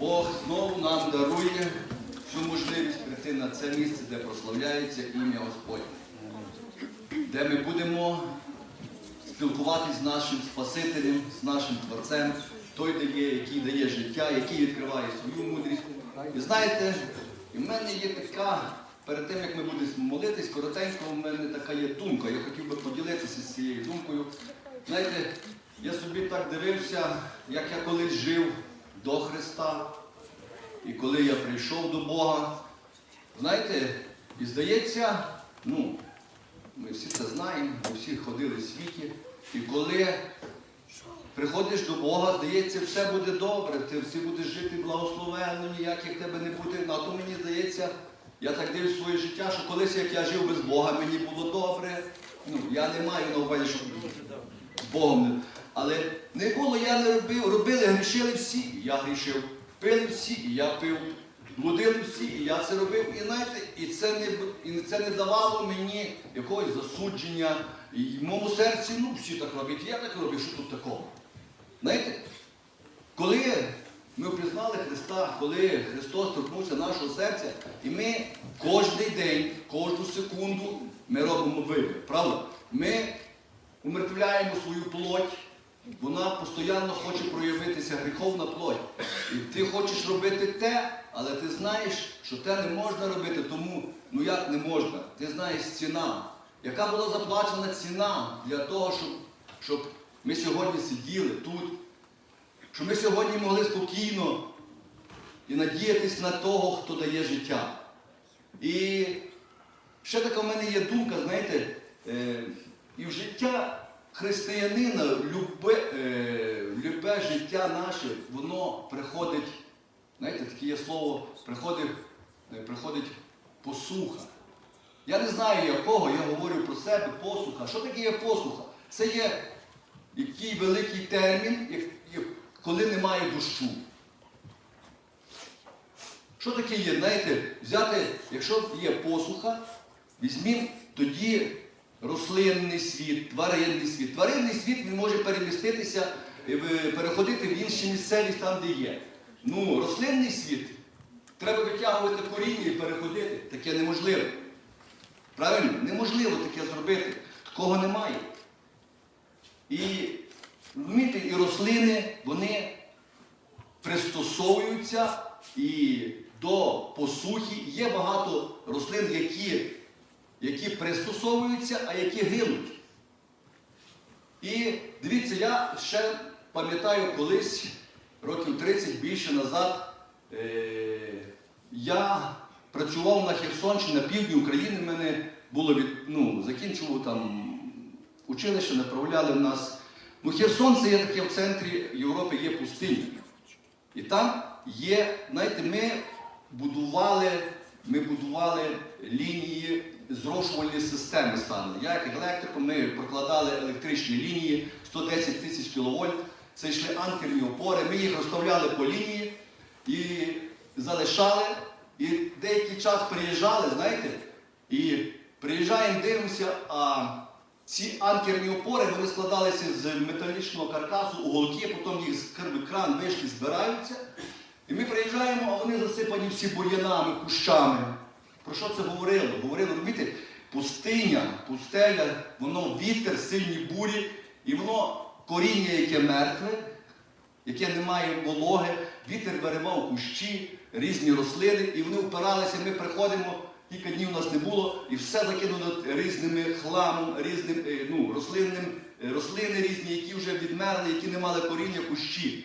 Бог знову нам дарує цю можливість прийти на це місце, де прославляється ім'я Господнє, де ми будемо спілкуватись з нашим Спасителем, з нашим Творцем, той дає, який дає життя, який відкриває свою мудрість. І знаєте, і в мене є така, перед тим як ми будемо молитись, коротенько, в мене така є думка. Я хотів би поділитися з цією думкою. Знаєте, я собі так дивився, як я колись жив до Христа, і коли я прийшов до Бога. Знаєте, і здається, ну, ми всі це знаємо, ми всі ходили в світі. І коли приходиш до Бога, здається, все буде добре, ти всі будеш жити благословенно, ніяких тебе не буде. Ну, а то мені здається, я так дивлюсь своє життя, що колись, як я жив без Бога, мені було добре. Ну, я не маю на увазі, що з Богом. не- Але було, я не робив, робили, грішили всі, і я грішив. Пили всі, і я пив. Блудили всі, і я це робив. І знаєте, і це не, і це не давало мені якогось засудження. І в моєму серці, ну, всі так роблять, я так роблю, що тут такого. Знаєте, коли ми пізнали Христа, коли Христос торкнувся нашого серця, і ми кожен день, кожну секунду ми робимо вибір, правда? Ми умертвляємо свою плоть, вона постійно хоче проявитися гріховна плоть. І ти хочеш робити те, але ти знаєш, що те не можна робити, тому ну як не можна? Ти знаєш ціна. Яка була заплачена ціна для того, щоб, щоб ми сьогодні сиділи тут, щоб ми сьогодні могли спокійно і надіятись на того, хто дає життя. І ще така в мене є думка, знаєте, е, і в життя християнина, любе, е, любе життя наше, воно приходить, знаєте, таке є слово, приходить, е, приходить посуха. Я не знаю якого, я говорю про себе, посуха. Що таке є посуха? Це є який великий термін, коли немає дощу. Що таке є? Знаєте, взяти, якщо є посуха, візьмімо тоді рослинний світ, тваринний світ. Тваринний світ він може переміститися, переходити в інші місцевість там, де є. Ну, рослинний світ треба витягувати коріння і переходити. Таке неможливо. Правильно? Неможливо таке зробити. Такого немає. І розумієте, і рослини, вони пристосовуються і до посухи. Є багато рослин, які, які пристосовуються, а які гинуть. І дивіться, я ще пам'ятаю колись, років 30 більше назад, е, я працював на Херсонщині, на півдні України. Мене було від, ну, закінчував там училище, направляли в нас. Ну, Херсон це є таке в центрі Європи, є пустиня. І там є, знаєте, ми будували, ми будували лінії зрошувальні системи ставили. Я як електриком, ми прокладали електричні лінії 110 тисяч кВт. Це йшли анкерні опори. Ми їх розставляли по лінії і залишали. І деякий час приїжджали, знаєте, і приїжджаємо, дивимося, а ці анкерні опори вони складалися з металічного каркасу, уголки, потім їх з кран вишки збираються. І ми приїжджаємо, а вони засипані всі бур'янами, кущами. Про що це говорило? Говорило, розумієте, пустиня, пустеля, воно вітер, сильні бурі, і воно коріння, яке мертве, яке не має вологи, вітер виривав кущі, різні рослини, і вони впиралися, ми приходимо, кілька днів у нас не було, і все закинуло різними хламом, різним е, ну, рослинним, е, рослини різні, які вже відмерли, які не мали коріння кущі.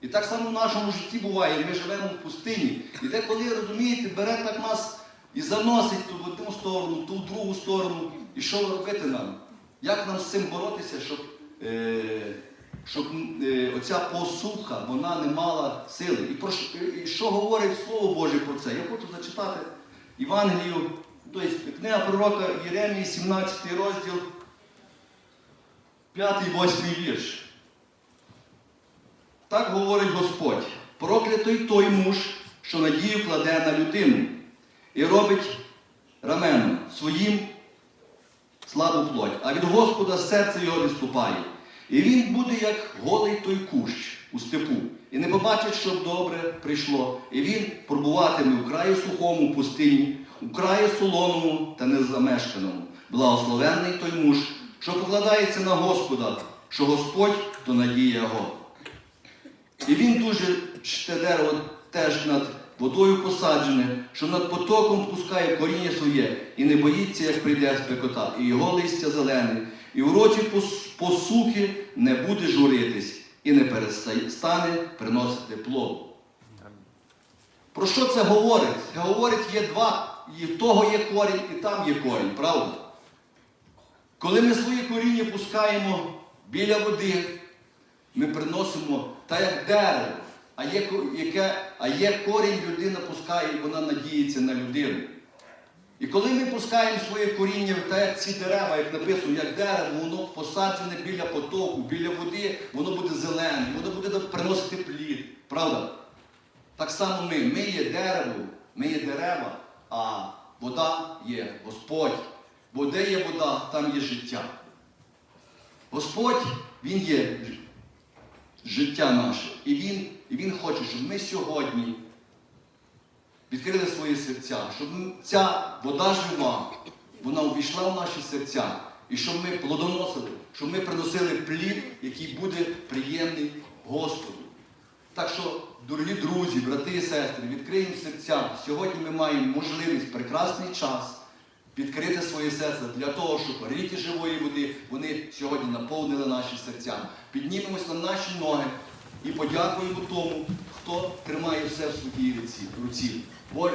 І так само в нашому житті буває, ми живемо в пустині. І деколи, розумієте, бере так нас і заносить то в одну сторону, то в другу сторону. І що робити нам? Як нам з цим боротися, щоб, е, щоб е, оця посуха вона не мала сили? І, про, і що говорить Слово Боже про це? Я хочу зачитати Євангелію, тобто книга пророка Єремії, 17 розділ, 5-8 вірш. Так говорить Господь, проклятий той муж, що надію кладе на людину і робить раменом своїм слабу плоть, а від Господа серце його відступає. І він буде як голий той кущ, у степу, і не побачить, щоб добре прийшло. І він пробуватиме в краї сухому пустині, у краї солоному та незамешканому. Благословенний той муж, що покладається на Господа, що Господь то надія його. І він дуже те дерево теж над водою посаджене, що над потоком пускає коріння своє, і не боїться, як прийде спекота, і його листя зелене, і в році посухи не буде журитись, і не перестане приносити плод. Про що це говорить? Це говорить, є два, і в того є корінь, і там є корінь, правда? Коли ми свої коріння пускаємо біля води, ми приносимо та як дерево, а є, яке, а є корінь, людина пускає, і вона надіється на людину. І коли ми пускаємо своє коріння, так як ці дерева, як написано, як дерево, воно посаджене біля потоку, біля води, воно буде зелене, воно буде приносити плід. Правда? Так само ми. Ми є дерево, ми є дерева, а вода є Господь. Бо де є вода, там є життя. Господь, Він є життя наше. І Він, і він хоче, щоб ми сьогодні відкрили свої серця, щоб ця вода жива, вона увійшла в наші серця. І щоб ми плодоносили, щоб ми приносили плід, який буде приємний Господу. Так що, дорогі друзі, брати і сестри, відкриємо серця. Сьогодні ми маємо можливість, прекрасний час відкрити своє серце для того, щоб ріки живої води вони сьогодні наповнили наші серця. Піднімемось на наші ноги і подякуємо тому, хто тримає все в своїй руці.